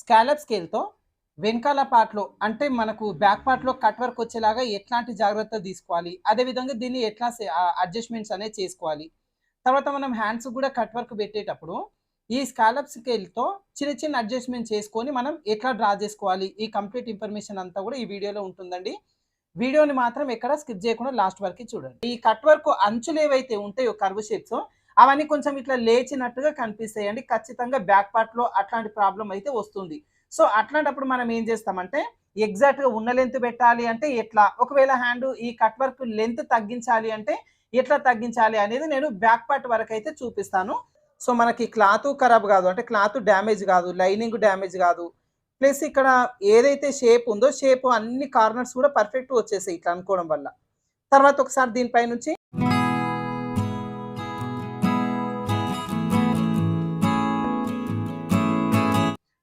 Scallop స్కేల్తో వెనకాల పార్ట్లో అంటే మనకు బ్యాక్ పార్ట్లో కట్ వర్క్ వచ్చేలాగా ఎట్లాంటి జాగ్రత్తలు తీసుకోవాలి? అదేవిధంగా దీన్ని ఎట్లా అడ్జస్ట్మెంట్స్ అనేది చేసుకోవాలి? తర్వాత మనం హ్యాండ్స్ కూడా కట్ వర్క్ పెట్టేటప్పుడు ఈ స్కాలప్ స్కేల్తో చిన్న చిన్న అడ్జస్ట్మెంట్ చేసుకొని మనం ఎట్లా డ్రా చేసుకోవాలి? ఈ కంప్లీట్ ఇన్ఫర్మేషన్ అంతా కూడా ఈ వీడియోలో ఉంటుందండి. వీడియోని మాత్రం ఎక్కడ స్కిప్ చేయకుండా లాస్ట్ వరకు చూడండి. ఈ కట్ వర్క్ అంచులు ఏవైతే ఉంటాయో కర్వ్ షేప్స్ అవన్నీ కొంచెం ఇట్లా లేచినట్టుగా కనిపిస్తాయి అండి ఖచ్చితంగా బ్యాక్ పార్ట్లో అట్లాంటి ప్రాబ్లం అయితే వస్తుంది. సో అట్లాంటప్పుడు మనం ఏం చేస్తామంటే ఎగ్జాక్ట్గా ఉన్న లెంత్ పెట్టాలి అంటే ఎట్లా? ఒకవేళ హ్యాండ్ ఈ కట్ వర్క్ లెంత్ తగ్గించాలి అంటే ఎట్లా తగ్గించాలి అనేది నేను బ్యాక్ పార్ట్ వరకు అయితే చూపిస్తాను. సో మనకి క్లాత్ ఖరాబ్ కాదు. అంటే క్లాత్ డ్యామేజ్ కాదు. లైనింగ్ డ్యామేజ్ కాదు. ప్లస్ ఇక్కడ ఏదైతే షేప్ ఉందో షేప్ అన్ని కార్నర్స్ కూడా పర్ఫెక్ట్ వచ్చేసాయి ఇట్లా అనుకోవడం వల్ల. తర్వాత ఒకసారి దీనిపై నుంచి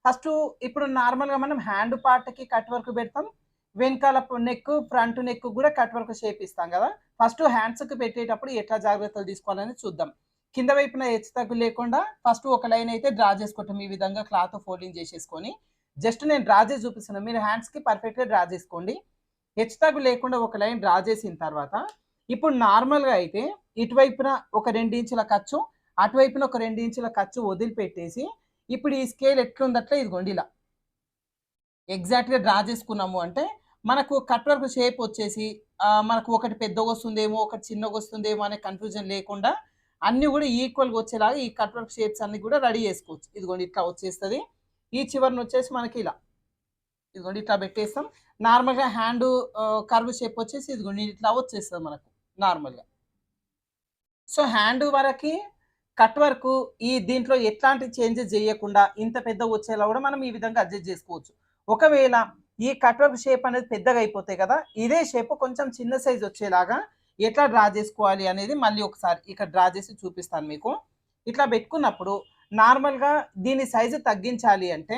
ఫస్ట్ ఇప్పుడు నార్మల్గా మనం హ్యాండ్ పార్ట్కి కట్ వర్క్ పెడతాం. వెనకాల నెక్ ఫ్రంట్ నెక్ కూడా కట్ వర్క్ షేప్ ఇస్తాం కదా. ఫస్ట్ హ్యాండ్స్కి పెట్టేటప్పుడు ఎట్లా జాగ్రత్తలు తీసుకోవాలని చూద్దాం. కింద వైపున హెచ్చు తగ్గు లేకుండా ఫస్ట్ ఒక లైన్ అయితే డ్రా చేసుకుంటాం ఈ విధంగా క్లాత్ ఫోల్డింగ్ చేసేసుకొని జస్ట్ నేను డ్రా చేసి చూపిస్తున్నాను మీరు హ్యాండ్స్కి పర్ఫెక్ట్గా డ్రా చేసుకోండి. హెచ్చు తగ్గు లేకుండా ఒక లైన్ డ్రా చేసిన తర్వాత ఇప్పుడు నార్మల్గా అయితే ఇటువైపున ఒక రెండు ఇంచుల ఖర్చు అటువైపున ఒక రెండు ఇంచుల ఖర్చు వదిలిపెట్టేసి ఇప్పుడు ఈ స్కేల్ ఎట్లుందట్లే ఇదిగోండి ఇలా. ఎగ్జాక్ట్గా డ్రా చేసుకున్నాము అంటే మనకు కట్ వర్క్ షేప్ వచ్చేసి మనకు ఒకటి పెద్దగా వస్తుందేమో ఒకటి చిన్నగా వస్తుందేమో అనే కన్ఫ్యూజన్ లేకుండా అన్నీ కూడా ఈక్వల్గా వచ్చేలాగా ఈ కట్ వర్క్ షేప్స్ అన్నీ కూడా రెడీ చేసుకోవచ్చు. ఇదిగోండి ఇట్లా వచ్చేస్తుంది. ఈ చివరిని వచ్చేసి మనకి ఇలా. ఇదిగోండి ఇట్లా పెట్టేస్తాం. నార్మల్గా హ్యాండ్ కర్వ్ షేప్ వచ్చేసి ఇదిగోండి ఇట్లా వచ్చేస్తుంది మనకు నార్మల్గా సో హ్యాండ్ వరకు కట్ వర్క్ ఈ దీంట్లో ఎట్లాంటి చేంజెస్ చేయకుండా ఇంత పెద్ద వచ్చేలా కూడా మనం ఈ విధంగా అడ్జస్ట్ చేసుకోవచ్చు. ఒకవేళ ఈ కట్ వర్క్ షేప్ అనేది పెద్దగా అయిపోతాయి కదా ఇదే షేప్ కొంచెం చిన్న సైజ్ వచ్చేలాగా ఎట్లా డ్రా చేసుకోవాలి అనేది మళ్ళీ ఒకసారి ఇక్కడ డ్రా చేసి చూపిస్తాను మీకు. ఇట్లా పెట్టుకున్నప్పుడు నార్మల్గా దీని సైజు తగ్గించాలి అంటే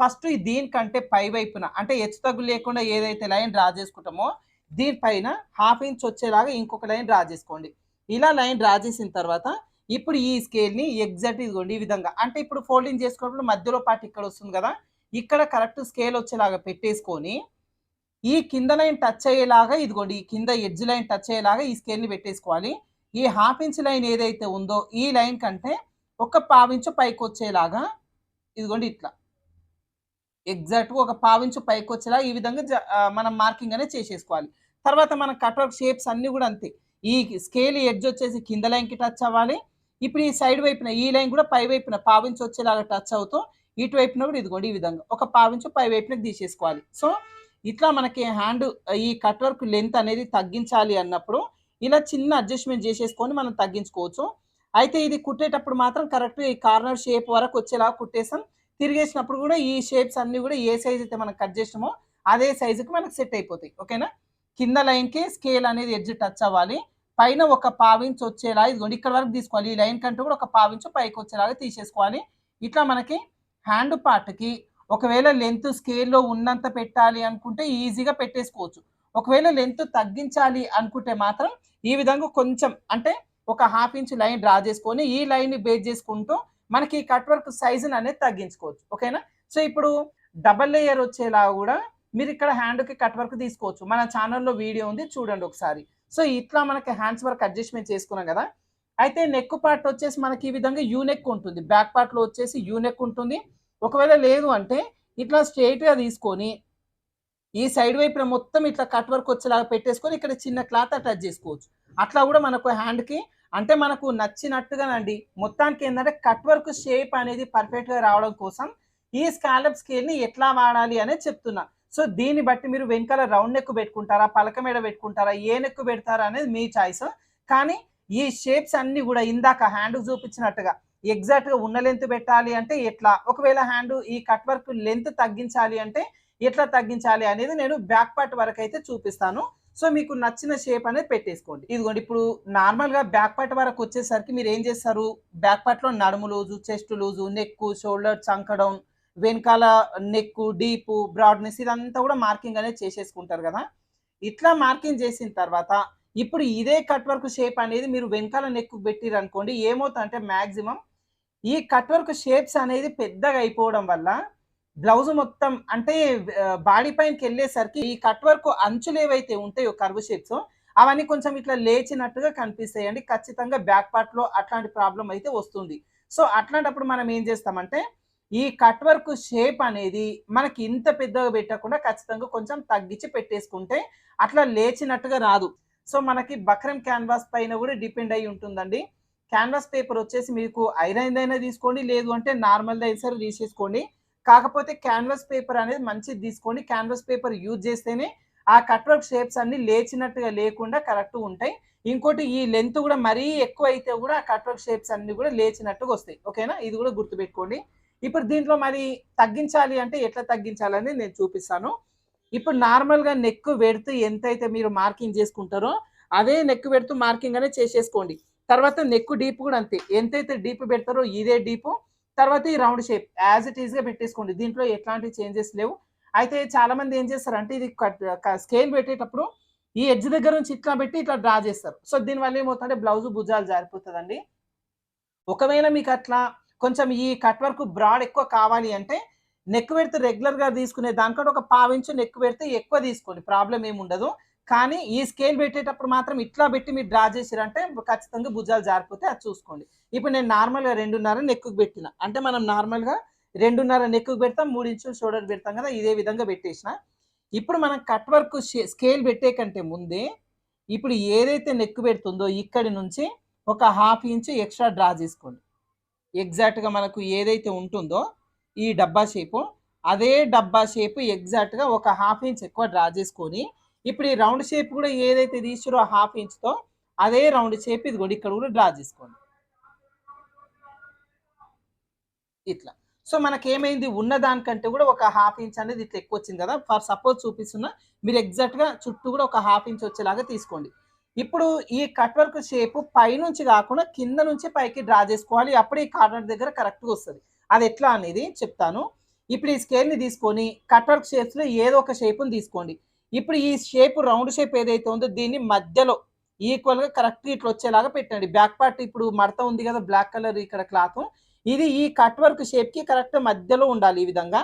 ఫస్ట్ దీనికంటే పై వైపున అంటే హెచ్చు తగ్గు లేకుండా ఏదైతే లైన్ డ్రా చేసుకుంటామో దీనిపైన హాఫ్ ఇంచ్ వచ్చేలాగా ఇంకొక లైన్ డ్రా చేసుకోండి. ఇలా లైన్ డ్రా చేసిన తర్వాత ఇప్పుడు ఈ స్కేల్ని ఎగ్జాక్ట్ ఇదిగోండి ఈ విధంగా. అంటే ఇప్పుడు ఫోల్డింగ్ చేసుకున్నప్పుడు మధ్యలో పాటు ఇక్కడ వస్తుంది కదా ఇక్కడ కరెక్ట్ స్కేల్ వచ్చేలాగా పెట్టేసుకొని ఈ కింద లైన్ టచ్ అయ్యేలాగా ఇదిగోండి ఈ కింద ఎడ్జ్ లైన్ టచ్ అయ్యేలాగా ఈ స్కేల్ని పెట్టేసుకోవాలి. ఈ హాఫ్ ఇంచ్ లైన్ ఏదైతే ఉందో ఈ లైన్ కంటే ఒక పావించు పైకి వచ్చేలాగా ఇదిగోండి ఇట్లా. ఎగ్జాక్ట్గా ఒక పావించు పైకి వచ్చేలా ఈ విధంగా జ- మనం మార్కింగ్ అనేది చేసేసుకోవాలి. తర్వాత మన కట్అవుట్ షేప్స్ అన్నీ కూడా అంతే. ఈ స్కేల్ ఎడ్జ్ వచ్చేసి కింద లైన్కి టచ్ అవ్వాలి ఇప్పుడు ఈ సైడ్ వైపున ఈ లైన్ కూడా పై వైపున పావించి వచ్చేలాగా టచ్ అవుతూ ఇటువైపున కూడా ఇదిగోండి ఈ విధంగా. ఒక పావించు పై వైపున తీసేసుకోవాలి. సో ఇట్లా మనకి హ్యాండ్ ఈ కట్ వర్క్ లెంత్ అనేది తగ్గించాలి అన్నప్పుడు ఇలా చిన్న అడ్జస్ట్మెంట్ చేసేసుకొని మనం తగ్గించుకోవచ్చు. అయితే ఇది కుట్టేటప్పుడు మాత్రం కరెక్ట్ ఈ కార్నర్ షేప్ వరకు వచ్చేలాగా కుట్టేసాం. తిరిగేసినప్పుడు కూడా ఈ షేప్స్ అన్నీ కూడా ఏ సైజ్ అయితే మనం కట్ చేసినామో అదే సైజుకి మనకు సెట్ అయిపోతాయి. ఓకేనా? కింద లైన్కి స్కేల్ అనేది ఎడ్జ్ టచ్ అవ్వాలి. పైన ఒక పావించు వచ్చేలా ఇదిగోండి ఇక్కడ వరకు తీసుకోవాలి. ఈ లైన్ కంటే కూడా ఒక పావించు పైకి వచ్చేలాగా తీసేసుకోవాలి. ఇట్లా మనకి హ్యాండ్ పార్ట్కి ఒకవేళ లెంత్ స్కేల్లో ఉన్నంత పెట్టాలి అనుకుంటే ఈజీగా పెట్టేసుకోవచ్చు. ఒకవేళ లెంత్ తగ్గించాలి అనుకుంటే మాత్రం ఈ విధంగా కొంచెం అంటే ఒక హాఫ్ ఇంచ్ లైన్ డ్రా చేసుకొని ఈ లైన్ని బేస్ చేసుకుంటూ మనకి కట్ వర్క్ సైజుని అనేది తగ్గించుకోవచ్చు. ఓకేనా? సో ఇప్పుడు డబల్ లేయర్ వచ్చేలా కూడా మీరు ఇక్కడ హ్యాండ్కి కట్ వర్క్ తీసుకోవచ్చు. మన ఛానల్లో వీడియో ఉంది చూడండి ఒకసారి. సో ఇట్లా మనకి హ్యాండ్స్ వర్క్ అడ్జస్ట్మెంట్ చేసుకున్నాం కదా. అయితే నెక్ పార్ట్ వచ్చేసి మనకి ఈ విధంగా యూనెక్ ఉంటుంది. బ్యాక్ పార్ట్లో వచ్చేసి యూనెక్ ఉంటుంది. ఒకవేళ లేదు అంటే ఇట్లా స్ట్రైట్గా తీసుకొని ఈ సైడ్ వైపున మొత్తం ఇట్లా కట్ వర్క్ వచ్చేలాగా పెట్టేసుకొని ఇక్కడ చిన్న క్లాత్ అటాచ్ చేసుకోవచ్చు. అట్లా కూడా మనకు హ్యాండ్కి అంటే మనకు నచ్చినట్టుగానండి. మొత్తానికి ఏంటంటే కట్ వర్క్ షేప్ అనేది పర్ఫెక్ట్గా రావడం కోసం ఈ స్కాలప్ స్కేల్ని ఎట్లా వాడాలి అనేది చెప్తున్నా. సో దీన్ని బట్టి మీరు వెనకాల రౌండ్ నెక్ పెట్టుకుంటారా పలక మీద పెట్టుకుంటారా ఏ నెక్ పెడతారా అనేది మీ చాయిస్. కానీ ఈ షేప్స్ అన్ని కూడా ఇందాక హ్యాండ్ చూపించినట్టుగా ఎగ్జాక్ట్గా ఉన్న లెంత్ పెట్టాలి అంటే ఎట్లా? ఒకవేళ హ్యాండ్ ఈ కట్ వర్క్ లెంత్ తగ్గించాలి అంటే ఎట్లా తగ్గించాలి అనేది నేను బ్యాక్ పార్ట్ వరకు అయితే చూపిస్తాను. సో మీకు నచ్చిన షేప్ అనేది పెట్టేసుకోండి. ఇదిగోండి ఇప్పుడు నార్మల్గా బ్యాక్ పార్ట్ వరకు వచ్చేసరికి మీరు ఏం చేస్తారు? బ్యాక్ పార్ట్లో నడుము loose chest loose neck shoulder చంకడౌన్ వెనకాల నెక్ డీప్ బ్రాడ్నెస్ ఇదంతా కూడా మార్కింగ్ అనేది చేసేసుకుంటారు కదా. ఇట్లా మార్కింగ్ చేసిన తర్వాత ఇప్పుడు ఇదే కట్ వర్క్ షేప్ అనేది మీరు వెనకాల నెక్ పెట్టిరు అనుకోండి ఏమవుతుందంటే మాక్సిమం ఈ కట్ వర్క్ షేప్స్ అనేది పెద్దగా అయిపోవడం వల్ల బ్లౌజ్ మొత్తం అంటే బాడీ పైనకి వెళ్ళేసరికి ఈ కట్ వర్క్ అంచులు ఏవైతే ఉంటాయో కర్వ్ షేప్స్ అవన్నీ కొంచెం ఇట్లా లేచినట్టుగా కనిపిస్తాయండి. ఖచ్చితంగా బ్యాక్ పార్ట్లో అట్లాంటి ప్రాబ్లం అయితే వస్తుంది. సో అట్లాంటప్పుడు మనం ఏం చేస్తామంటే ఈ కట్ వర్క్ షేప్ అనేది మనకి ఇంత పెద్దగా పెట్టకుండా ఖచ్చితంగా కొంచెం తగ్గించి పెట్టేసుకుంటే అట్లా లేచినట్టుగా రాదు. సో మనకి బక్రం క్యాన్వాస్ పైన కూడా డిపెండ్ అయి ఉంటుందండి. క్యాన్వాస్ పేపర్ వచ్చేసి మీకు ఐరన్ అయినా తీసుకోండి లేదు అంటే నార్మల్ అయినా సరే తీసేసుకోండి. కాకపోతే క్యాన్వాస్ పేపర్ అనేది మంచిది తీసుకోండి. క్యాన్వాస్ పేపర్ యూజ్ చేస్తేనే ఆ కట్ వర్క్ షేప్స్ అన్ని లేచినట్టుగా లేకుండా కరెక్ట్ ఉంటాయి. ఇంకోటి ఈ లెంత్ కూడా మరీ ఎక్కువ అయితే కూడా ఆ కట్ వర్క్ షేప్స్ అన్ని కూడా లేచినట్టుగా వస్తాయి. ఓకేనా? ఇది కూడా గుర్తుపెట్టుకోండి. ఇప్పుడు దీంట్లో మరి తగ్గించాలి అంటే ఎట్లా తగ్గించాలని నేను చూపిస్తాను. ఇప్పుడు నార్మల్గా నెక్ పెడుతూ ఎంతైతే మీరు మార్కింగ్ చేసుకుంటారో అదే నెక్ పెడుతూ మార్కింగ్ అనేది చేసేసుకోండి. తర్వాత నెక్ డీప్ కూడా అంతే. ఎంతైతే డీప్ పెడతారో ఇదే డీప్ తర్వాత ఈ రౌండ్ షేప్ యాజ్ ఇట్ ఈస్గా పెట్టేసుకోండి. దీంట్లో ఎట్లాంటి చేంజెస్ లేవు. అయితే చాలా మంది ఏం చేస్తారంటే ఇది స్కేల్ పెట్టేటప్పుడు ఈ ఎడ్జ్ దగ్గర నుంచి ఇట్లా పెట్టి ఇట్లా డ్రా చేస్తారు. సో దీనివల్ల ఏమవుతుందంటే బ్లౌజ్ భుజాలు జారిపోతుందండి. ఒకవేళ మీకు అట్లా కొంచెం ఈ కట్ వర్క్ బ్రాడ్ ఎక్కువ కావాలి అంటే నెక్ పెడితే రెగ్యులర్గా తీసుకునే దానికంటే ఒక పావించు నెక్ పెడితే ఎక్కువ తీసుకోండి. ప్రాబ్లం ఏమి ఉండదు. కానీ ఈ స్కేల్ పెట్టేటప్పుడు మాత్రం ఇట్లా పెట్టి మీరు డ్రా చేసిరంటే ఖచ్చితంగా భుజాలు జారిపోతే అది చూసుకోండి. ఇప్పుడు నేను నార్మల్గా రెండున్నర నెక్కు పెట్టిన. అంటే మనం నార్మల్గా రెండున్నర నెక్కు పెడతాం మూడు ఇంచులు షోల్డర్ పెడతాం కదా ఇదే విధంగా పెట్టేసిన. ఇప్పుడు మనం కట్ వర్క్ స్కేల్ పెట్టే కంటే ముందే ఇప్పుడు ఏదైతే నెక్కు పెడుతుందో ఇక్కడి నుంచి ఒక హాఫ్ ఇంచు ఎక్స్ట్రా డ్రా చేసుకోండి. ఎగ్జాక్ట్గా మనకు ఏదైతే ఉంటుందో ఈ డబ్బా షేపు అదే డబ్బా షేప్ ఎగ్జాక్ట్గా ఒక హాఫ్ ఇంచ్ ఎక్కువ డ్రా చేసుకొని ఇప్పుడు ఈ రౌండ్ షేప్ కూడా ఏదైతే తీసిరో హాఫ్ ఇంచ్తో అదే రౌండ్ షేప్ ఇది కూడా ఇక్కడ కూడా డ్రా చేసుకోండి. ఇట్లా. సో మనకేమైంది? ఉన్న దానికంటే కూడా ఒక హాఫ్ ఇంచ్ అనేది ఇట్లా ఎక్కువ వచ్చింది కదా? ఫర్ సపోజ్ చూపిస్తున్నా మీరు ఎగ్జాక్ట్గా చుట్టూ కూడా ఒక హాఫ్ ఇంచ్ వచ్చేలాగా తీసుకోండి. ఇప్పుడు ఈ కట్ వర్క్ షేప్ పైనుంచి కాకుండా కింద నుంచి పైకి డ్రా చేసుకోవాలి. అప్పుడు ఈ కార్నర్ దగ్గర కరెక్ట్గా వస్తుంది. అది ఎట్లా అనేది చెప్తాను. ఇప్పుడు ఈ స్కేల్ని తీసుకొని కట్ వర్క్ షేప్స్లో ఏదో ఒక షేప్ని తీసుకోండి. ఇప్పుడు ఈ షేప్ రౌండ్ షేప్ ఏదైతే ఉందో దీన్ని మధ్యలో ఈక్వల్గా కరెక్ట్గా ఇట్లా వచ్చేలాగా పెట్టండి. బ్యాక్ పార్ట్ ఇప్పుడు మడత ఉంది కదా బ్లాక్ కలర్ ఇక్కడ క్లాత్ ఇది ఈ కట్ వర్క్ షేప్కి కరెక్ట్ మధ్యలో ఉండాలి ఈ విధంగా.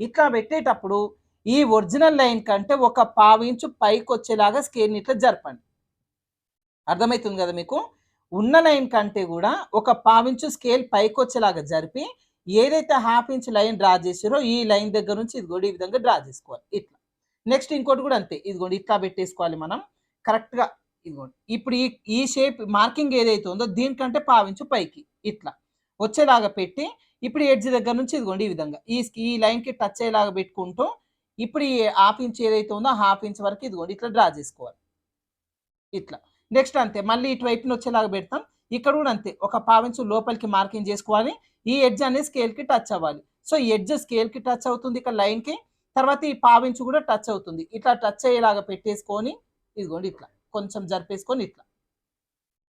ఇట్లా పెట్టేటప్పుడు ఈ ఒరిజినల్ లైన్ కంటే ఒక పావు ఇంచు పైకి వచ్చేలాగా స్కేల్ని ఇట్లా జరపండి. అర్థమవుతుంది కదా మీకు? ఉన్న లైన్ కంటే కూడా ఒక పావించు స్కేల్ పైకి వచ్చేలాగా జరిపి ఏదైతే హాఫ్ ఇంచ్ లైన్ డ్రా చేసారో ఈ లైన్ దగ్గర నుంచి ఇది కూడా ఈ విధంగా డ్రా చేసుకోవాలి. ఇట్లా. నెక్స్ట్ ఇంకోటి కూడా అంతే. ఇదిగోండి ఇట్లా పెట్టేసుకోవాలి మనం. కరెక్ట్గా ఇదిగోండి. ఇప్పుడు ఈ ఈ షేప్ మార్కింగ్ ఏదైతే ఉందో దీనికంటే పావించు పైకి ఇట్లా వచ్చేలాగా పెట్టి ఇప్పుడు ఎడ్జ్ దగ్గర నుంచి ఇదిగోండి ఈ విధంగా ఈ ఈ లైన్కి టచ్ అయ్యేలాగా పెట్టుకుంటూ ఇప్పుడు ఈ హాఫ్ ఇంచ్ ఏదైతే ఉందో హాఫ్ ఇంచ్ వరకు ఇదిగోండి ఇట్లా డ్రా చేసుకోవాలి. ఇట్లా. నెక్స్ట్ అంతే మళ్ళీ ఇటువైపున వచ్చేలాగా పెడతాం. ఇక్కడ కూడా అంతే ఒక పావించు లోపలికి మార్కింగ్ చేసుకోవాలి. ఈ ఎడ్జ్ అనేది స్కేల్కి టచ్ అవ్వాలి. సో ఎడ్జ్ స్కేల్కి టచ్ అవుతుంది ఇక్కడ లైన్కి తర్వాత ఈ పావించు కూడా టచ్ అవుతుంది. ఇట్లా టచ్ అయ్యేలాగా పెట్టేసుకొని ఇదిగోండి ఇట్లా కొంచెం జరిపేసుకొని ఇట్లా.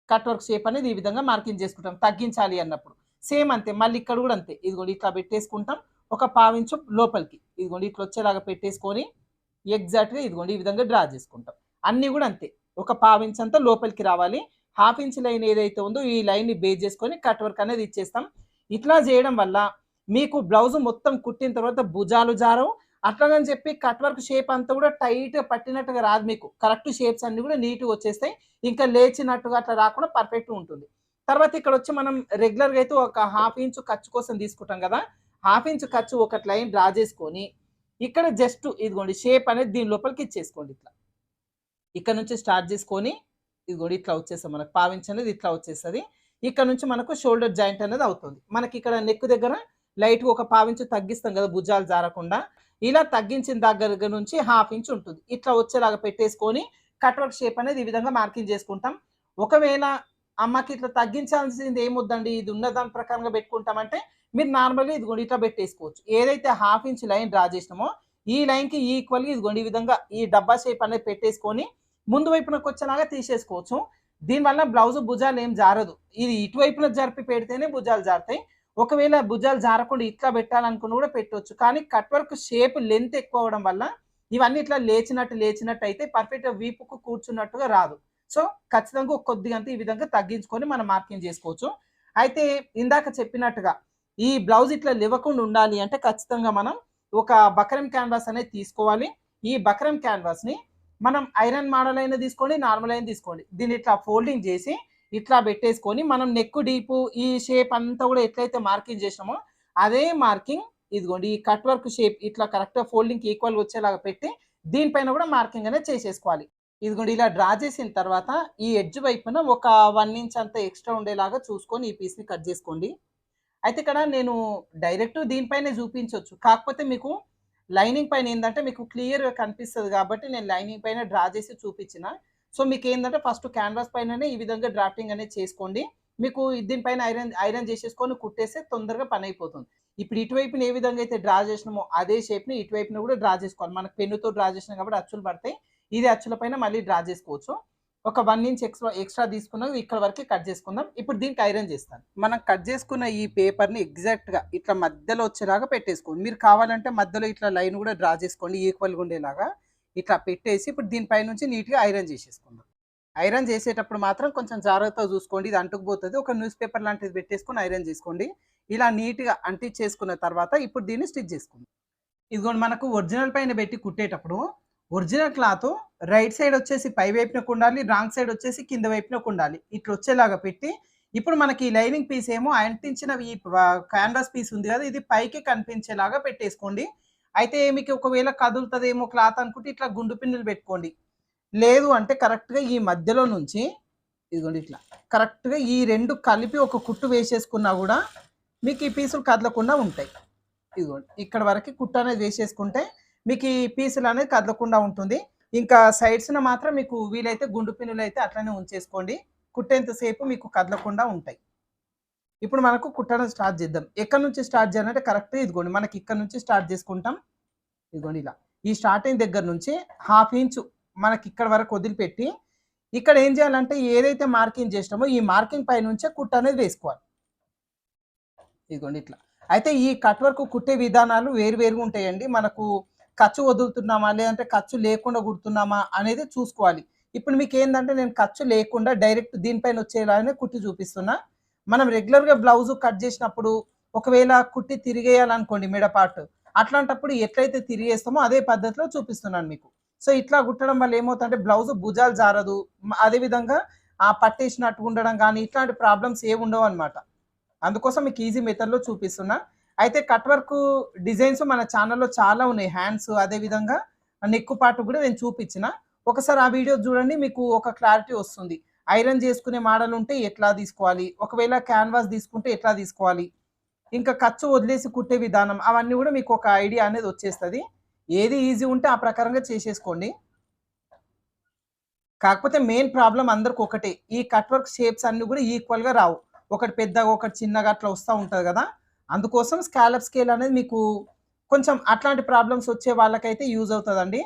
కట్ వర్క్ షేప్ అనేది ఈ విధంగా మార్కింగ్ చేసుకుంటాం తగ్గించాలి అన్నప్పుడు. సేమ్ అంతే మళ్ళీ ఇక్కడ కూడా అంతే ఇదిగోండి ఇట్లా పెట్టేసుకుంటాం ఒక పావించు లోపలికి ఇదిగోండి ఇట్లా వచ్చేలాగా పెట్టేసుకొని ఎగ్జాక్ట్గా ఇదిగోండి ఈ విధంగా డ్రా చేసుకుంటాం. అన్నీ కూడా అంతే ఒక పావించ్ అంతా లోపలికి రావాలి. హాఫ్ ఇంచ్ లైన్ ఏదైతే ఉందో ఈ లైన్ని బేస్ చేసుకొని కట్ వర్క్ అనేది ఇచ్చేస్తాం. ఇట్లా చేయడం వల్ల మీకు బ్లౌజ్ మొత్తం కుట్టిన తర్వాత భుజాలు జారవు. అట్లాగని చెప్పి కట్ వర్క్ షేప్ అంతా కూడా టైట్గా పట్టినట్టుగా రాదు మీకు. కరెక్ట్ షేప్స్ అన్ని కూడా నీట్గా వచ్చేస్తాయి. ఇంకా లేచినట్టుగా అట్లా రాకుండా పర్ఫెక్ట్ ఉంటుంది. తర్వాత ఇక్కడ వచ్చి మనం రెగ్యులర్గా అయితే ఒక హాఫ్ ఇంచ్ ఖర్చు కోసం తీసుకుంటాం కదా. హాఫ్ ఇంచ్ ఖర్చు ఒకటి లైన్ డ్రా చేసుకొని ఇక్కడ జస్ట్ ఇదిగోండి షేప్ అనేది దీని లోపలికి ఇచ్చేసుకోండి ఇట్లా. ఇక్కడ నుంచి స్టార్ట్ చేసుకొని ఇదిగోండి ఇట్లా వచ్చేస్తాం మనకు పావించి అనేది ఇట్లా వచ్చేస్తుంది. ఇక్కడ నుంచి మనకు షోల్డర్ జాయింట్ అనేది అవుతుంది. మనకి ఇక్కడ నెక్ దగ్గర లైట్ ఒక పావించు తగ్గిస్తాం కదా భుజాలు జారకుండా. ఇలా తగ్గించిన దగ్గర నుంచి హాఫ్ ఇంచ్ ఉంటుంది. ఇట్లా వచ్చేలాగా పెట్టేసుకొని కట్ వర్క్ షేప్ అనేది ఈ విధంగా మార్కింగ్ చేసుకుంటాం. ఒకవేళ అమ్మకి ఇట్లా తగ్గించాల్సింది ఏమొద్దండి? ఇది ఉన్న దాని ప్రకారంగా పెట్టుకుంటామంటే మీరు నార్మల్గా ఇదిగోండి ఇట్లా పెట్టేసుకోవచ్చు. ఏదైతే హాఫ్ ఇంచ్ లైన్ డ్రా చేసినామో ఈ లైన్కి ఈక్వల్గా ఇదిగోండి ఈ విధంగా ఈ డబ్బా షేప్ అనేది పెట్టేసుకొని ముందు వైపునకు వచ్చేలాగా తీసేసుకోవచ్చు. దీనివల్ల బ్లౌజ్ భుజాలు ఏం జారదు. ఇది ఇటువైపున జరిపి పెడితేనే భుజాలు జారుతాయి. ఒకవేళ భుజాలు జారకుండా ఇట్లా పెట్టాలనుకుని కూడా పెట్టవచ్చు కానీ కట్ వర్క్ షేప్ లెంత్ ఎక్కువ అవడం వల్ల ఇవన్నీ ఇట్లా లేచినట్టు లేచినట్టు అయితే పర్ఫెక్ట్ వీపుకు కూర్చున్నట్టుగా రాదు. సో ఖచ్చితంగా కొద్దిగా అంతా ఈ విధంగా తగ్గించుకొని మనం మార్కింగ్ చేసుకోవచ్చు. అయితే ఇందాక చెప్పినట్టుగా ఈ బ్లౌజ్ ఇట్లా లేవకుండా ఉండాలి అంటే ఖచ్చితంగా మనం ఒక బకరం క్యాన్వాస్ అనేది తీసుకోవాలి. ఈ బకరం క్యాన్వాస్ని మనం ఐరన్ మోడల్ అయినా తీసుకోండి నార్మల్ అయినా తీసుకోండి. దీన్ని ఇట్లా ఫోల్డింగ్ చేసి ఇట్లా పెట్టేసుకొని మనం నెక్ డీపు ఈ షేప్ అంతా కూడా ఎట్లయితే మార్కింగ్ చేసినామో అదే మార్కింగ్ ఇదిగోండి ఈ కట్ వర్క్ షేప్ ఇట్లా కరెక్ట్గా ఫోల్డింగ్కి ఈక్వల్ వచ్చేలాగా పెట్టి దీనిపైన కూడా మార్కింగ్ అనేది చేసేసుకోవాలి. ఇదిగోండి ఇలా డ్రా చేసిన తర్వాత ఈ ఎడ్జ్ వైపున ఒక వన్ ఇంచ్ అంత ఎక్స్ట్రా ఉండేలాగా చూసుకొని ఈ పీస్ని కట్ చేసుకోండి. అయితే ఇక్కడ నేను డైరెక్ట్ దీనిపైనే చూపించవచ్చు కాకపోతే మీకు లైనింగ్ పైన ఏంటంటే మీకు క్లియర్గా కనిపిస్తుంది కాబట్టి నేను లైనింగ్ పైన డ్రా చేసి చూపించిన. సో మీకు ఏంటంటే ఫస్ట్ క్యాన్వాస్ పైననే ఈ విధంగా డ్రాఫ్టింగ్ అనేది చేసుకోండి. మీకు దీనిపైన ఐరన్ ఐరన్ చేసేసుకొని కుట్టేస్తే తొందరగా పని అయిపోతుంది. ఇప్పుడు ఇటువైపున ఏ విధంగా అయితే డ్రా చేసినామో అదే షేప్ని ఇటువైపున కూడా డ్రా చేసుకోవాలి. మనకు పెన్నుతో డ్రా చేసినాం కాబట్టి అచ్చులు పడతాయి. ఇది అచ్చుల పైన మళ్ళీ డ్రా చేసుకోవచ్చు. ఒక వన్ ఇంచ్ ఎక్స్ట్రా ఎక్స్ట్రా తీసుకున్నాం ఇక్కడ వరకు కట్ చేసుకుందాం. ఇప్పుడు దీనికి ఐరన్ చేస్తాను. మనం కట్ చేసుకున్న ఈ పేపర్ని ఎగ్జాక్ట్గా ఇట్లా మధ్యలో వచ్చేలాగా పెట్టేసుకోండి. మీరు కావాలంటే మధ్యలో ఇట్లా లైన్ కూడా డ్రా చేసుకోండి ఈక్వల్గా ఉండేలాగా ఇట్లా పెట్టేసి ఇప్పుడు దీనిపై నుంచి నీట్గా ఐరన్ చేసేసుకుందాం. ఐరన్ చేసేటప్పుడు మాత్రం కొంచెం జాగ్రత్తగా చూసుకోండి. ఇది అంటుకుపోతుంది. ఒక న్యూస్ పేపర్ లాంటిది పెట్టేసుకొని ఐరన్ చేసుకోండి. ఇలా నీట్గా అంటించేసుకున్న తర్వాత ఇప్పుడు దీన్ని స్టిచ్ చేసుకుందాం. ఇదిగోండి మనకు ఒరిజినల్ పైన పెట్టి కుట్టేటప్పుడు ఒరిజినల్ క్లాత్ రైట్ సైడ్ వచ్చేసి పై వైపునకు ఉండాలి రాంగ్ సైడ్ వచ్చేసి కింద వైపునకు ఉండాలి ఇట్లా వచ్చేలాగా పెట్టి ఇప్పుడు మనకి లైనింగ్ పీస్ ఏమో అంటించిన ఈ క్యాన్వాస్ పీస్ ఉంది కదా ఇది పైకి కనిపించేలాగా పెట్టేసుకోండి. అయితే మీకు ఒకవేళ కదులుతుందేమో క్లాత్ అనుకుంటే ఇట్లా గుండు పిన్నులు పెట్టుకోండి. లేదు అంటే కరెక్ట్గా ఈ మధ్యలో నుంచి ఇదిగోండి ఇట్లా కరెక్ట్గా ఈ రెండు కలిపి ఒక కుట్టు వేసేసుకున్నా కూడా మీకు ఈ పీసులు కదలకుండా ఉంటాయి. ఇదిగోండి ఇక్కడ వరకు కుట్టు అనేది వేసేసుకుంటే మీకు ఈ పీసులు అనేది కదలకుండా ఉంటుంది. ఇంకా సైడ్స్న మాత్రం మీకు వీలైతే గుండు పిన్నులు అయితే అట్లనే ఉంచేసుకోండి. కుట్టేంతసేపు మీకు కదలకుండా ఉంటాయి. ఇప్పుడు మనకు కుట్టడం స్టార్ట్ చేద్దాం. ఎక్కడి నుంచి స్టార్ట్ చేయాలంటే కరెక్ట్ ఇదిగోండి మనకి ఇక్కడ నుంచి స్టార్ట్ చేసుకుంటాం. ఇదిగోండి ఇలా. ఈ స్టార్టింగ్ దగ్గర నుంచి హాఫ్ ఇంచు మనకి ఇక్కడ వరకు వదిలిపెట్టి ఇక్కడ ఏం చేయాలంటే ఏదైతే మార్కింగ్ చేసినామో ఈ మార్కింగ్ పై నుంచే కుట్ట అనేది వేసుకోవాలి. ఇదిగోండి ఇట్లా. అయితే ఈ కట్ వర్క్ కుట్టే విధానాలు వేరు వేరుగా ఉంటాయండి. మనకు ఖర్చు వదులుతున్నామా? లేదంటే ఖర్చు లేకుండా కుడుతున్నామా? అనేది చూసుకోవాలి. ఇప్పుడు మీకు ఏంటంటే నేను ఖర్చు లేకుండా డైరెక్ట్ దీనిపైన వచ్చేలానే కుట్టి చూపిస్తున్నా. మనం రెగ్యులర్గా బ్లౌజ్ కట్ చేసినప్పుడు ఒకవేళ కుట్టి తిరిగేయాలనుకోండి మిడపాటు అట్లాంటప్పుడు ఎట్లయితే తిరిగేస్తామో అదే పద్ధతిలో చూపిస్తున్నాను మీకు. సో ఇట్లా కుట్టడం వల్ల ఏమవుతుందంటే బ్లౌజ్ భుజాలు జారదు. అదేవిధంగా ఆ పట్టేసినట్టు ఉండడం కానీ ఇట్లాంటి ప్రాబ్లమ్స్ ఏమి ఉండవు అనమాట అందుకోసం మీకు ఈజీ మెథడ్లో చూపిస్తున్నా. అయితే కట్ వర్క్ డిజైన్స్ మన ఛానల్లో చాలా ఉన్నాయి. హ్యాండ్స్ అదేవిధంగా నెక్కు పాటు కూడా నేను చూపించిన. ఒకసారి ఆ వీడియో చూడండి మీకు ఒక క్లారిటీ వస్తుంది. ఐరన్ చేసుకునే మోడల్ ఉంటే ఎట్లా తీసుకోవాలి? ఒకవేళ క్యాన్వాస్ తీసుకుంటే ఎట్లా తీసుకోవాలి? ఇంకా ఖర్చు వదిలేసి కుట్టే విధానం అవన్నీ కూడా మీకు ఒక ఐడియా అనేది వచ్చేస్తుంది. ఏది ఈజీ ఉంటే ఆ ప్రకారంగా చేసేసుకోండి. కాకపోతే మెయిన్ ప్రాబ్లం అందరికి ఒకటే. ఈ కట్ వర్క్ షేప్స్ అన్నీ కూడా ఈక్వల్గా రావు. ఒకటి పెద్దగా ఒకటి చిన్నగా అట్లా వస్తూ ఉంటుంది కదా. అందుకోసం స్కాలప్ స్కేల్ అనేది మీకు కొంచెం అట్లాంటి ప్రాబ్లమ్స్ వచ్చే వాళ్ళకైతే యూజ్ అవుతుందండి.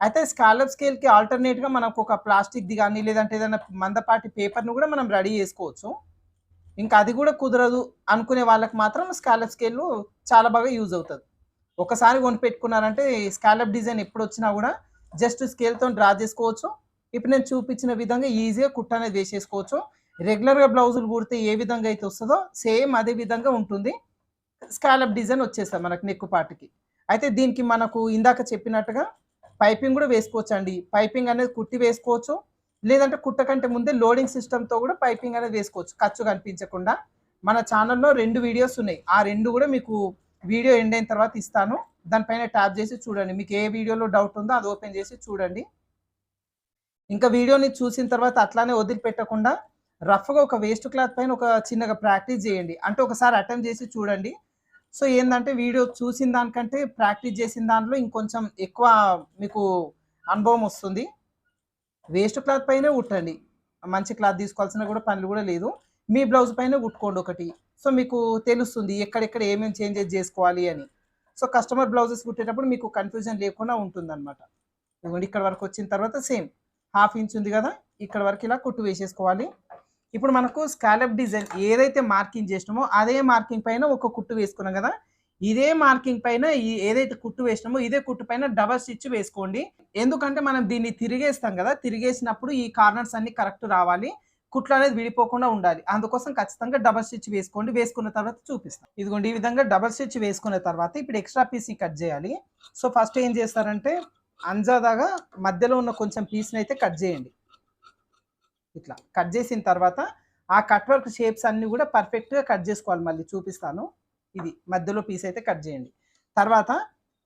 అయితే స్కాలప్ స్కేల్కి ఆల్టర్నేట్గా మనకు ఒక ప్లాస్టిక్ది కానీ లేదంటే ఏదైనా మందపాటి పేపర్ను కూడా మనం రెడీ చేసుకోవచ్చు. ఇంకా అది కూడా కుదరదు అనుకునే వాళ్ళకి మాత్రం స్కాలప్ స్కేల్ చాలా బాగా యూజ్ అవుతుంది. ఒకసారి కొనిపెట్టుకున్నారంటే స్కాలప్ డిజైన్ ఎప్పుడు వచ్చినా కూడా జస్ట్ స్కేల్తో డ్రా చేసుకోవచ్చు. ఇప్పుడు నేను చూపించిన విధంగా ఈజీగా కుట్ అనేది వేసేసుకోవచ్చు. రెగ్యులర్గా బ్లౌజులు కుడితే ఏ విధంగా అయితే వస్తుందో సేమ్ అదే విధంగా ఉంటుంది. స్కాలప్ డిజైన్ వచ్చేస్తాయి మనకు నెక్కు పాటుకి అయితే దీనికి మనకు ఇందాక చెప్పినట్టుగా పైపింగ్ కూడా వేసుకోవచ్చు అండి పైపింగ్ అనేది కుట్టి వేసుకోవచ్చు. లేదంటే కుట్ట కంటే ముందే లోడింగ్ సిస్టమ్తో కూడా పైపింగ్ అనేది వేసుకోవచ్చు. ఖర్చు కనిపించకుండా. మన ఛానల్లో రెండు వీడియోస్ ఉన్నాయి. ఆ రెండు కూడా మీకు వీడియో ఎండ్ అయిన తర్వాత ఇస్తాను. దానిపైన ట్యాప్ చేసి చూడండి. మీకు ఏ వీడియోలో డౌట్ ఉందో అది ఓపెన్ చేసి చూడండి. ఇంకా వీడియోని చూసిన తర్వాత అట్లానే వదిలిపెట్టకుండా రఫ్గా ఒక వేస్ట్ క్లాత్ పైన ఒక చిన్నగా ప్రాక్టీస్ చేయండి. అంటే ఒకసారి అటెంప్ట్ చేసి చూడండి. సో ఏంటంటే వీడియో చూసిన దానికంటే ప్రాక్టీస్ చేసిన దాంట్లో ఇంకొంచెం ఎక్కువ మీకు అనుభవం వస్తుంది. వేస్ట్ క్లాత్ పైనే కుట్టండి. మంచి క్లాత్ తీసుకోవాల్సిన కూడా పనులు కూడా లేదు. మీ బ్లౌజ్ పైన కుట్టుకోండి ఒకటి. సో మీకు తెలుస్తుంది ఎక్కడెక్కడ ఏమేమి చేంజెస్ చేసుకోవాలి అని. సో కస్టమర్ బ్లౌజెస్ కుట్టేటప్పుడు మీకు కన్ఫ్యూజన్ లేకుండా ఉంటుంది అనమాట ఇక్కడ వరకు వచ్చిన తర్వాత సేమ్. హాఫ్ ఇంచ్ ఉంది కదా ఇక్కడ వరకు ఇలా కుట్టు వేసేసుకోవాలి. ఇప్పుడు మనకు స్కాలప్ డిజైన్ ఏదైతే మార్కింగ్ చేసినామో అదే మార్కింగ్ పైన ఒక కుట్టు వేసుకున్నాం కదా? ఇదే మార్కింగ్ పైన ఏదైతే కుట్టు వేసినామో ఇదే కుట్టు పైన డబల్ స్టిచ్ వేసుకోండి. ఎందుకంటే మనం దీన్ని తిరిగేస్తాం కదా? తిరిగేసినప్పుడు ఈ కార్నర్స్ అన్ని కరెక్ట్ రావాలి. కుట్లు అనేది విడిపోకుండా ఉండాలి. అందుకోసం ఖచ్చితంగా డబల్ స్టిచ్ వేసుకోండి. వేసుకున్న తర్వాత చూపిస్తాం. ఇదిగోండి ఈ విధంగా డబల్ స్టిచ్ వేసుకున్న తర్వాత ఇప్పుడు ఎక్స్ట్రా పీస్ని కట్ చేయాలి. సో ఫస్ట్ ఏం చేస్తారంటే అంజాదాగా మధ్యలో ఉన్న కొంచెం పీస్ని అయితే కట్ చేయండి. ఇట్లా కట్ చేసిన తర్వాత ఆ కట్ వర్క్ షేప్స్ అన్నీ కూడా పర్ఫెక్ట్గా కట్ చేసుకోవాలి మళ్ళీ చూపిస్తాను. ఇది మధ్యలో పీస్ అయితే కట్ చేయండి. తర్వాత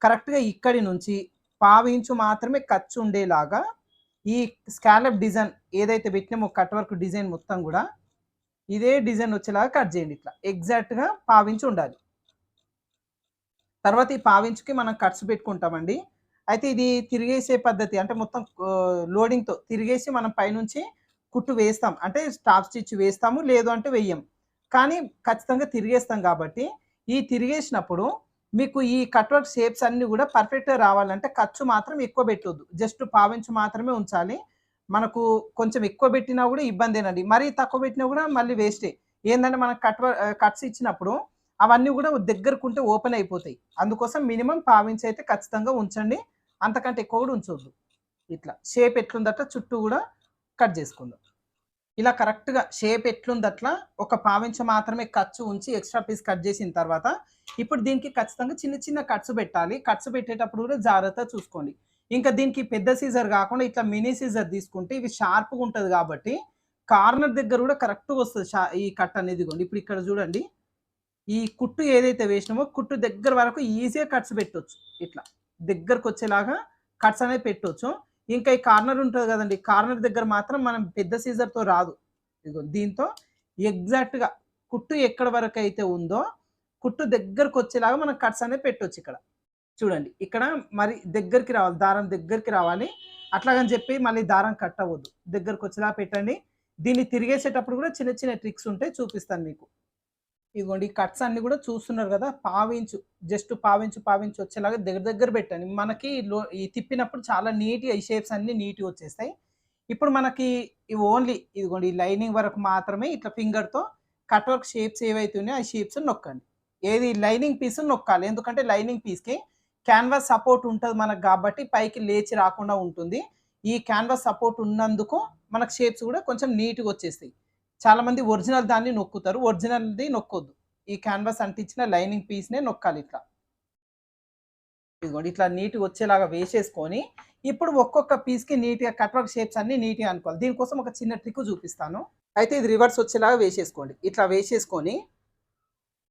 కరెక్ట్గా ఇక్కడి నుంచి పావించు మాత్రమే ఖర్చు ఉండేలాగా ఈ స్కాలప్ డిజైన్ ఏదైతే పెట్టినామో కట్ వర్క్ డిజైన్ మొత్తం కూడా ఇదే డిజైన్ వచ్చేలాగా కట్ చేయండి ఇట్లా. ఎగ్జాక్ట్గా పావించి ఉండాలి. తర్వాత ఈ పావించుకి మనం కట్స్ పెట్టుకుంటామండి. అయితే ఇది తిరిగేసే పద్ధతి అంటే మొత్తం లోడింగ్తో తిరిగేసి మనం పైనుంచి కుట్టు వేస్తాం. అంటే స్టాప్ స్టిచ్ వేస్తాము లేదు అంటే వెయ్యం కానీ ఖచ్చితంగా తిరిగేస్తాం కాబట్టి ఈ తిరిగేసినప్పుడు మీకు ఈ కట్ వర్క్ షేప్స్ అన్నీ కూడా పర్ఫెక్ట్గా రావాలంటే ఖర్చు మాత్రం ఎక్కువ పెట్టొద్దు. జస్ట్ పావించు మాత్రమే ఉంచాలి. మనకు కొంచెం ఎక్కువ పెట్టినా కూడా ఇబ్బందేనండి. మరీ తక్కువ పెట్టినా కూడా మళ్ళీ వేస్టే ఏంటంటే మనకు కట్ కట్స్ ఇచ్చినప్పుడు అవన్నీ కూడా దగ్గరకుంటే ఓపెన్ అయిపోతాయి. అందుకోసం మినిమం పావించి అయితే ఖచ్చితంగా ఉంచండి. అంతకంటే ఎక్కువ కూడా ఉంచొద్దు. ఇట్లా. షేప్ ఎట్లుందట చుట్టూ కూడా కట్ చేసుకుందాం. ఇలా కరెక్ట్గా షేప్ ఎట్లుందట్లా ఒక పావించ మాత్రమే ఖర్చు ఉంచి ఎక్స్ట్రా పీస్ కట్ చేసిన తర్వాత ఇప్పుడు దీనికి ఖచ్చితంగా చిన్న చిన్న కట్స్ పెట్టాలి. కట్స్ పెట్టేటప్పుడు కూడా జాగ్రత్త చూసుకోండి. ఇంకా దీనికి పెద్ద సీజర్ కాకుండా ఇట్లా మినీ సీజర్ తీసుకుంటే ఇవి షార్ప్గా ఉంటుంది కాబట్టి కార్నర్ దగ్గర కూడా కరెక్ట్గా వస్తుంది షా ఈ కట్ అనేది ఇదిగోండి ఇప్పుడు ఇక్కడ చూడండి. ఈ కుట్టు ఏదైతే వేసినామో కుట్టు దగ్గర వరకు ఈజీగా కట్స్ పెట్టవచ్చు ఇట్లా దగ్గరకు వచ్చేలాగా కట్స్ అనేది పెట్టవచ్చు ఇంకా ఈ కార్నర్ ఉంటుంది కదండి. కార్నర్ దగ్గర మాత్రం మనం పెద్ద సీజర్తో రాదు. ఇదిగో దీంతో ఎగ్జాక్ట్గా కుట్టు ఎక్కడ వరకు అయితే ఉందో కుట్టు దగ్గరకు వచ్చేలాగా మనం కట్స్ అనేది పెట్టవచ్చు ఇక్కడ. చూడండి ఇక్కడ మరి దగ్గరికి రావాలి దారం దగ్గరికి రావాలి. అట్లాగని చెప్పి మళ్ళీ దారం కట్ అవ్వద్దు దగ్గరకు వచ్చేలా పెట్టండి. దీన్ని తిరిగేసేటప్పుడు కూడా చిన్న చిన్న ట్రిక్స్ ఉంటాయి చూపిస్తాను మీకు. ఇదిగోండి ఈ కట్స్ అన్ని కూడా చూస్తున్నారు కదా పావించు జస్ట్ పావించు పావించు వచ్చేలాగా దగ్గర దగ్గర పెట్టండి. మనకి లో ఈ తిప్పినప్పుడు చాలా నీట్గా ఈ షేప్స్ అన్ని నీట్గా వచ్చేస్తాయి. ఇప్పుడు మనకి ఓన్లీ ఇదిగోండి ఈ లైనింగ్ వరకు మాత్రమే ఇట్లా ఫింగర్తో కట్ వర్క్ షేప్స్ ఏవైతే ఉన్నాయో ఆ షేప్స్ నొక్కండి. ఏది లైనింగ్ పీస్ నొక్కాలి ఎందుకంటే లైనింగ్ పీస్కి క్యాన్వాస్ సపోర్ట్ ఉంటుంది మనకు కాబట్టి పైకి లేచి రాకుండా ఉంటుంది. ఈ క్యాన్వాస్ సపోర్ట్ ఉన్నందుకు మనకు షేప్స్ కూడా కొంచెం నీట్గా వచ్చేస్తాయి. చాలా మంది ఒరిజినల్ దాన్ని నొక్కుతారు. ఒరిజినల్ది నొక్కొద్దు. ఈ క్యాన్వాస్ అంటించిన లైనింగ్ పీస్నే నొక్కాలి ఇట్లా. ఇదిగోండి ఇట్లా నీట్గా వచ్చేలాగా వేసేసుకొని ఇప్పుడు ఒక్కొక్క పీస్కి నీట్గా కట్ వర్క్ షేప్స్ అన్ని నీట్గా అనుకోవాలి. దీనికోసం ఒక చిన్న ట్రిక్ చూపిస్తాను. అయితే ఇది రివర్స్ వచ్చేలాగా వేసేసుకోండి. ఇట్లా వేసేసుకొని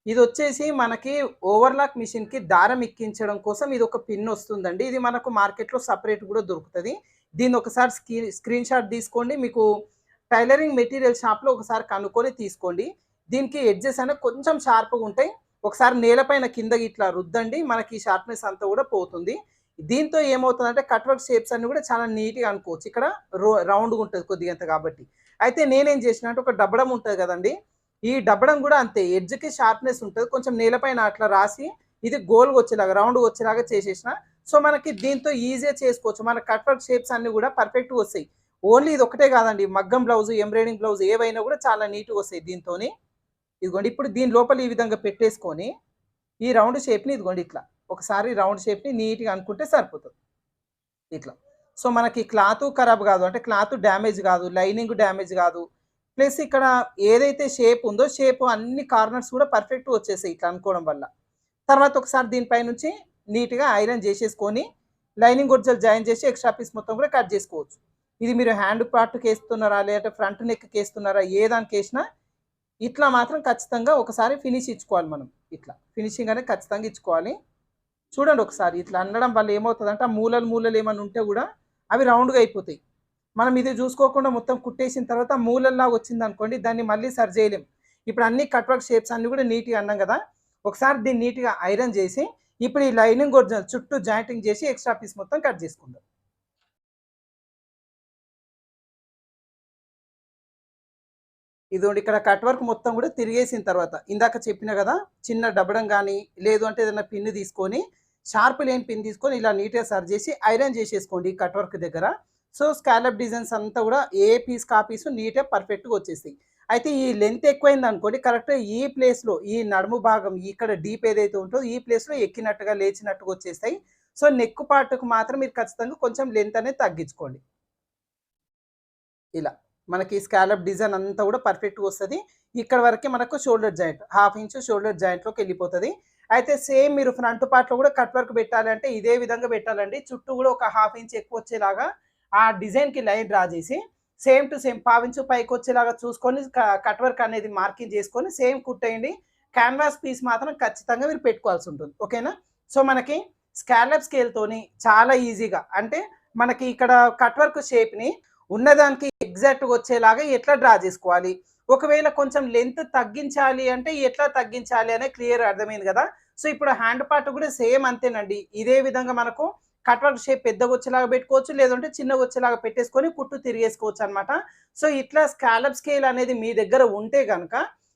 ఇది వచ్చేసి మనకి ఓవర్లాక్ మిషన్కి దారం ఎక్కించడం కోసం ఇది ఒక పిన్ వస్తుందండి. ఇది మనకు మార్కెట్లో సపరేట్ కూడా దొరుకుతుంది. దీన్ని ఒకసారి స్క్రీన్ స్క్రీన్ షాట్ తీసుకోండి. మీకు టైలరింగ్ మెటీరియల్ షాప్లో ఒకసారి కనుక్కొని తీసుకోండి. దీనికి ఎడ్జెస్ అనేవి కొంచెం షార్ప్గా ఉంటాయి. ఒకసారి నేలపైన కింద ఇట్లా రుద్దండి. మనకి షార్ప్నెస్ అంతా కూడా పోతుంది. దీంతో ఏమవుతుందంటే కట్ వర్క్ షేప్స్ అన్ని కూడా చాలా నీట్గా అనుకోవచ్చు. ఇక్కడ రో రౌండ్గా ఉంటుంది కొద్దిగంత కాబట్టి. అయితే నేనేం చేసిన అంటే ఒక డబ్బడం ఉంటుంది కదండి. ఈ డబ్బడం కూడా అంతే. ఎడ్జ్కి షార్ప్నెస్ ఉంటుంది. కొంచెం నేలపైన అట్లా రాసి ఇది గోల్గా వచ్చేలాగా రౌండ్గా వచ్చేలాగా చేసేసిన సో మనకి దీంతో ఈజీగా చేసుకోవచ్చు. మన కట్ వర్క్ షేప్స్ అన్ని కూడా పర్ఫెక్ట్గా వస్తాయి. ఓన్లీ ఇది ఒకటే కాదండి. మగ్గం బ్లౌజ్ ఎంబ్రాయిడింగ్ బ్లౌజ్ ఏవైనా కూడా చాలా నీట్గా వస్తాయి దీంతో ఇదిగోండి ఇప్పుడు దీని లోపల ఈ విధంగా పెట్టేసుకొని ఈ రౌండ్ షేప్ని ఇదిగోండి ఇట్లా. ఒకసారి రౌండ్ షేప్ని నీట్గా అనుకుంటే సరిపోతుంది. ఇట్లా. సో మనకి క్లాత్ ఖరాబ్ కాదు. అంటే క్లాత్ డ్యామేజ్ కాదు లైనింగ్ డ్యామేజ్ కాదు. ప్లస్ ఇక్కడ ఏదైతే షేప్ ఉందో షేప్ అన్ని కార్నర్స్ కూడా పర్ఫెక్ట్ వచ్చేసాయి ఇట్లా అనుకోవడం వల్ల. తర్వాత ఒకసారి దీనిపై నుంచి నీట్గా ఐరన్ చేసేసుకొని లైనింగ్ గొడ్జలు జాయిన్ చేసి ఎక్స్ట్రా పీస్ మొత్తం కూడా కట్ చేసుకోవచ్చు. ఇది మీరు హ్యాండ్ పార్ట్కి వేస్తున్నారా లేదంటే ఫ్రంట్ నెక్కి వేస్తున్నారా ఏ దానికి వేసినా ఇట్లా మాత్రం ఖచ్చితంగా ఒకసారి ఫినిష్ ఇచ్చుకోవాలి మనం. ఇట్లా ఫినిషింగ్ అనేది ఖచ్చితంగా ఇచ్చుకోవాలి. చూడండి ఒకసారి ఇట్లా అనడం వల్ల ఏమవుతుందంటే ఆ మూలలు మూలలు ఏమైనా ఉంటే కూడా అవి రౌండ్గా అయిపోతాయి. మనం ఇది చూసుకోకుండా మొత్తం కుట్టేసిన తర్వాత మూలల్లా వచ్చింది అనుకోండి దాన్ని మళ్ళీ సరి చేయలేం. ఇప్పుడు అన్ని కట్ వర్క్ షేప్స్ అన్నీ కూడా నీట్గా అన్నాం కదా ఒకసారి దీన్ని నీట్గా ఐరన్ చేసి ఇప్పుడు ఈ లైనింగ్ ఒరిజినల్ చుట్టూ జాయింటింగ్ చేసి ఎక్స్ట్రా పీస్ మొత్తం కట్ చేసుకుందాం. ఇదిగోండి ఇక్కడ కట్ వర్క్ మొత్తం కూడా తిరిగేసిన తర్వాత ఇందాక చెప్పిన కదా చిన్న డబ్బడం కానీ లేదు అంటే ఏదైనా పిన్ తీసుకొని షార్ప్ లేని పిన్ తీసుకొని ఇలా నీట్గా సర్ చేసి ఐరన్ చేసేసుకోండి ఈ కట్ వర్క్ దగ్గర. సో స్కాలప్ డిజైన్స్ అంతా కూడా ఏ పీస్ కాపీసు నీట్గా పర్ఫెక్ట్గా వచ్చేస్తాయి. అయితే ఈ లెంత్ ఎక్కువైంది అనుకోండి కరెక్ట్గా ఈ ప్లేస్లో ఈ నడుము భాగం ఇక్కడ డీప్ ఏదైతే ఉంటుందో ఈ ప్లేస్లో ఎక్కినట్టుగా లేచినట్టుగా వచ్చేస్తాయి. సో నెక్ పార్ట్కు మాత్రం మీరు ఖచ్చితంగా కొంచెం లెంత్ అనేది తగ్గించుకోండి. ఇలా. మనకి స్కాలప్ డిజైన్ అంతా కూడా పర్ఫెక్ట్గా వస్తుంది. ఇక్కడ వరకే మనకు shoulder joint half inch shoulder జాయింట్లోకి వెళ్ళిపోతుంది. అయితే సేమ్ మీరు ఫ్రంట్ పార్ట్లో కూడా కట్ వర్క్ పెట్టాలంటే ఇదే విధంగా పెట్టాలండి. చుట్టూ కూడా ఒక హాఫ్ ఇంచ్ ఎక్కువ వచ్చేలాగా ఆ డిజైన్కి లైన్ డ్రా చేసి సేమ్ టు సేమ్ పావించు పైకి వచ్చేలాగా చూసుకొని కట్ వర్క్ అనేది మార్కింగ్ చేసుకొని సేమ్ కుట్టేయండి. క్యాన్వాస్ పీస్ మాత్రం ఖచ్చితంగా మీరు పెట్టుకోవాల్సి ఉంటుంది. ఓకేనా సో మనకి స్కాలప్ స్కేల్తోని చాలా ఈజీగా అంటే మనకి ఇక్కడ కట్ వర్క్ షేప్ని ఉన్నదానికి ఎగ్జాక్ట్గా వచ్చేలాగా ఎట్లా డ్రా చేసుకోవాలి? ఒకవేళ కొంచెం లెంత్ తగ్గించాలి అంటే ఎట్లా తగ్గించాలి అనే క్లియర్ అర్థమైంది కదా? సో ఇప్పుడు హ్యాండ్ పార్ట్ కూడా సేమ్ అంతేనండి. ఇదే విధంగా మనకు కట్ షేప్ పెద్దగా వచ్చేలాగా పెట్టుకోవచ్చు లేదంటే చిన్నగా వచ్చేలాగా పెట్టేసుకొని కుట్టు తిరిగేసుకోవచ్చు అనమాట సో ఇట్లా స్కాలప్ స్కేల్ అనేది మీ దగ్గర ఉంటే కనుక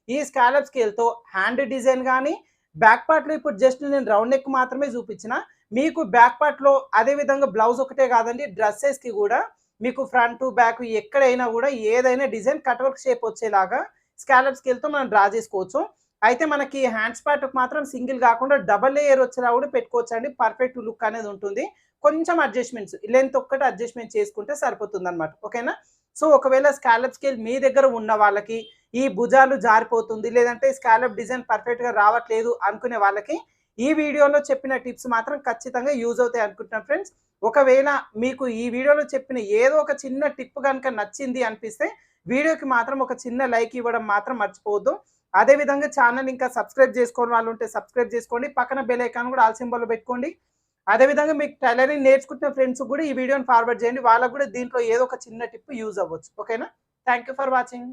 ఈ స్కాలప్ స్కేల్తో హ్యాండ్ డిజైన్ కానీ బ్యాక్ పార్ట్లో ఇప్పుడు జస్ట్ నేను రౌండ్ నెక్ మాత్రమే చూపించిన మీకు బ్యాక్ పార్ట్లో అదే విధంగా బ్లౌజ్ ఒకటే కాదండి డ్రెస్సెస్కి కూడా మీకు ఫ్రంట్ బ్యాక్ ఎక్కడైనా కూడా ఏదైనా డిజైన్ కట్ వర్క్ షేప్ వచ్చేలాగా స్కాలప్ స్కేల్తో మనం డ్రా చేసుకోవచ్చు. అయితే మనకి హ్యాండ్స్ పార్ట్ మాత్రం సింగిల్ కాకుండా డబల్ లేయర్ వచ్చేలా కూడా పెట్టుకోవచ్చు అండి పర్ఫెక్ట్ లుక్ అనేది ఉంటుంది. కొంచెం అడ్జస్ట్మెంట్స్ లెంత్ ఒక్కటి అడ్జస్ట్మెంట్ చేసుకుంటే సరిపోతుంది అనమాట ఓకేనా? సో ఒకవేళ స్కాలప్ స్కేల్ మీ దగ్గర ఉన్న వాళ్ళకి ఈ భుజాలు జారిపోతుంది లేదంటే స్కాలప్ డిజైన్ పర్ఫెక్ట్గా రావట్లేదు అనుకునే వాళ్ళకి ఈ వీడియోలో చెప్పిన టిప్స్ మాత్రం ఖచ్చితంగా యూజ్ అవుతాయి అనుకుంటున్నాను ఫ్రెండ్స్ ఒకవేళ మీకు ఈ వీడియోలో చెప్పిన ఏదో ఒక చిన్న టిప్ కనుక నచ్చింది అనిపిస్తే వీడియోకి మాత్రం ఒక చిన్న లైక్ ఇవ్వడం మాత్రం మర్చిపోవద్దు. అదేవిధంగా ఛానల్ ఇంకా సబ్స్క్రైబ్ చేసుకోని వాళ్ళు ఉంటే సబ్స్క్రైబ్ చేసుకోండి. పక్కన బెల్ ఐకాన్ కూడా ఆల్ సింబల్ పెట్టుకోండి. అదేవిధంగా మీకు టైలరింగ్ నేర్చుకుంటున్న ఫ్రెండ్స్ కూడా ఈ వీడియోని ఫార్వర్డ్ చేయండి. వాళ్ళకు కూడా దీంట్లో ఏదో ఒక చిన్న టిప్ యూజ్ అవ్వచ్చు. ఓకేనా? Thank you for watching.